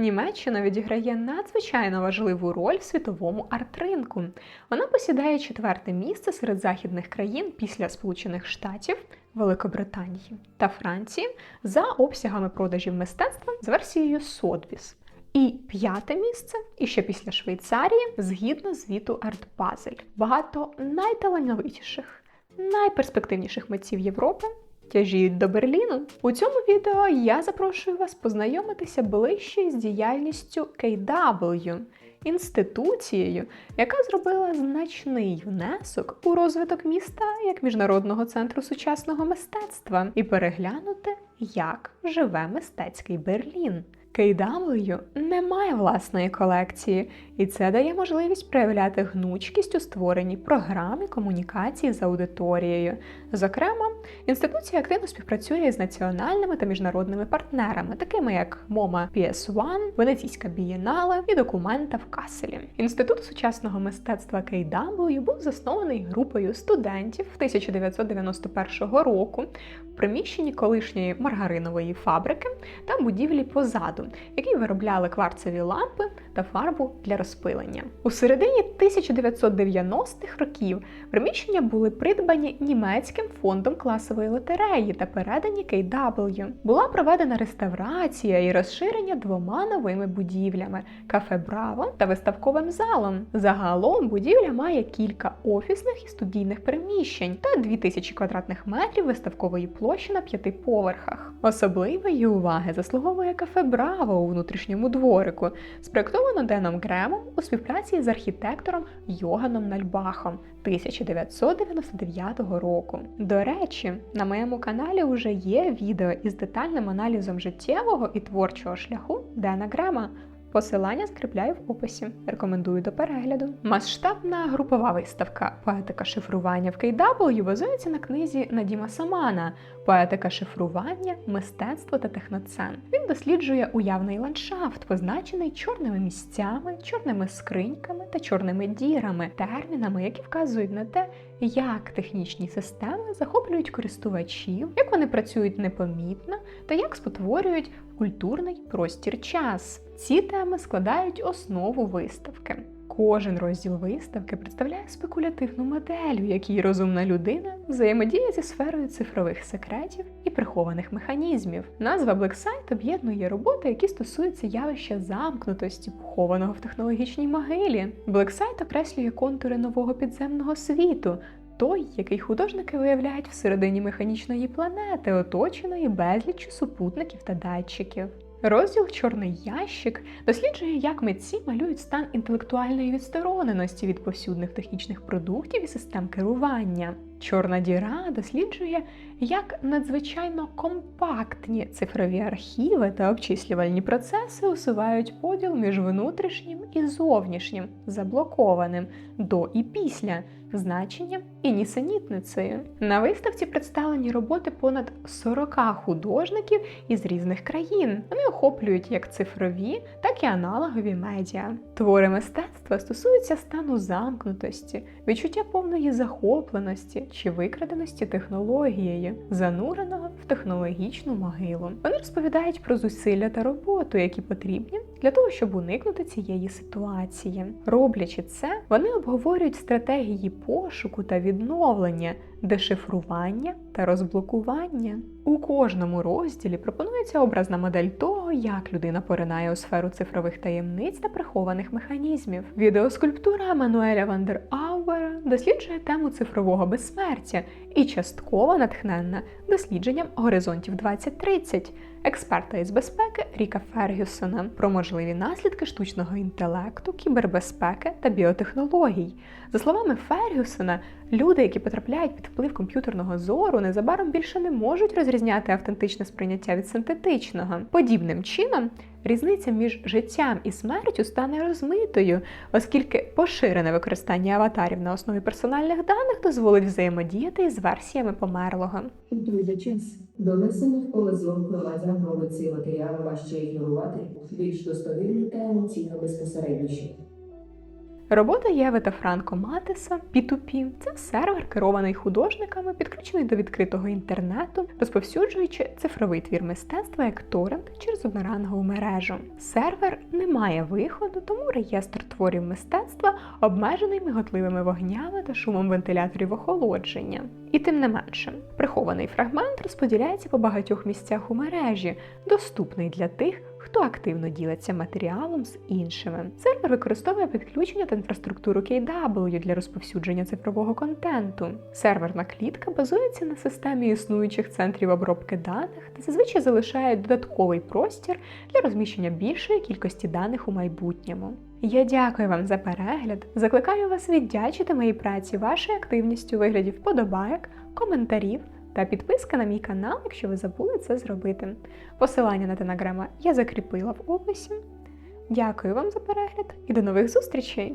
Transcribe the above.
Німеччина відіграє надзвичайно важливу роль в світовому арт-ринку. Вона посідає четверте місце серед західних країн після Сполучених Штатів, Великобританії та Франції за обсягами продажів мистецтва з версією Сотбіс. І п'яте місце, і ще після Швейцарії, згідно звіту Basel. Багато найталановитіших, найперспективніших митців Європи тяжіють до Берліну. У цьому відео я запрошую вас познайомитися ближче з діяльністю KW, інституцією, яка зробила значний внесок у розвиток міста як міжнародного центру сучасного мистецтва, і переглянути, як живе мистецький Берлін. KW не має власної колекції, і це дає можливість проявляти гнучкість у створенні програм і комунікації з аудиторією. Зокрема, інституція активно співпрацює з національними та міжнародними партнерами, такими як MoMA PS1, Венеційська бієнале і документа в Каселі. Інститут сучасного мистецтва KW був заснований групою студентів 1991 року в приміщенні колишньої маргаринової фабрики та будівлі позаду, які виробляли кварцеві лампи та фарбу для розпилення. У середині 1990-х років приміщення були придбані німецьким фондом класової лотереї та передані KW. Була проведена реставрація і розширення двома новими будівлями кафе Браво та виставковим залом. Загалом будівля має кілька офісних і студійних приміщень та 2000 квадратних метрів виставкової площі на п'яти поверхах. Особливої уваги заслуговує кафе Браво у внутрішньому дворику, спроектовано Деном Гремом у співпраці з архітектором Йоганом Нальбахом 1999 року. До речі, на моєму каналі вже є відео із детальним аналізом життєвого і творчого шляху Дена Грема. Посилання скріпляю в описі. Рекомендую до перегляду. Масштабна групова виставка Поетика шифрування в KW базується на книзі Надіма Самана Поетика шифрування, мистецтво та техноцен. Він досліджує уявний ландшафт, позначений чорними місцями, чорними скриньками та чорними дірами, термінами, які вказують на те, як технічні системи захоплюють користувачів, як вони працюють непомітно та як спотворюють культурний простір час. Ці теми складають основу виставки. Кожен розділ виставки представляє спекулятивну модель, у якій розумна людина взаємодіє зі сферою цифрових секретів і прихованих механізмів. Назва Blacksite об'єднує роботи, які стосуються явища замкнутості, похованого в технологічній могилі. Blacksite окреслює контури нового підземного світу. Той, який художники виявляють всередині механічної планети, оточеної безліччю супутників та датчиків. Розділ Чорний ящик досліджує, як митці малюють стан інтелектуальної відстороненості від повсюдних технічних продуктів і систем керування. Чорна діра досліджує, як надзвичайно компактні цифрові архіви та обчислювальні процеси усувають поділ між внутрішнім і зовнішнім, заблокованим до і після значенням і нісенітницею. На виставці представлені роботи понад 40 художників із різних країн. Вони охоплюють як цифрові, так і аналогові медіа. Твори мистецтва стосуються стану замкнутості, відчуття повної захопленості чи викраденості технологією, зануреного в технологічну могилу. Вони розповідають про зусилля та роботу, які потрібні для того, щоб уникнути цієї ситуації. Роблячи це, вони обговорюють стратегії пошуку та відновлення, дешифрування та розблокування. У кожному розділі пропонується образна модель того, як людина поринає у сферу цифрових таємниць та прихованих механізмів. Відеоскульптура Мануеля Вандер Ауера досліджує тему цифрового безсмертя і частково натхненна дослідженням горизонтів 2030 експерта із безпеки Ріка Фергюсона про можливі наслідки штучного інтелекту, кібербезпеки та біотехнологій. За словами Фергюсона, люди, які потрапляють під вплив комп'ютерного зору, незабаром більше не можуть розрізняти автентичне сприйняття від синтетичного. Подібним чином. Різниця між життям і смертю стане розмитою, оскільки поширене використання аватарів на основі персональних даних дозволить взаємодіяти із версіями померлого. Час донесених повезло громадян робить ці матеріали важче ігнорувати, більш достовірні та емоційно безпосередніші. Робота Єви та Франко Матеса P2P – це сервер, керований художниками, підключений до відкритого інтернету, розповсюджуючи цифровий твір мистецтва як торрент через однорангову мережу. Сервер не має виходу, тому реєстр творів мистецтва обмежений миготливими вогнями та шумом вентиляторів охолодження. І тим не менше, прихований фрагмент розподіляється по багатьох місцях у мережі, доступний для тих, хто активно ділиться матеріалом з іншими. Сервер використовує підключення та інфраструктуру KW для розповсюдження цифрового контенту. Серверна клітка базується на системі існуючих центрів обробки даних та зазвичай залишає додатковий простір для розміщення більшої кількості даних у майбутньому. Я дякую вам за перегляд. Закликаю вас віддячити моїй праці вашою активністю у вигляді вподобайок, коментарів та підписка на мій канал, якщо ви забули це зробити. Посилання на телеграма я закріпила в описі. Дякую вам за перегляд і до нових зустрічей!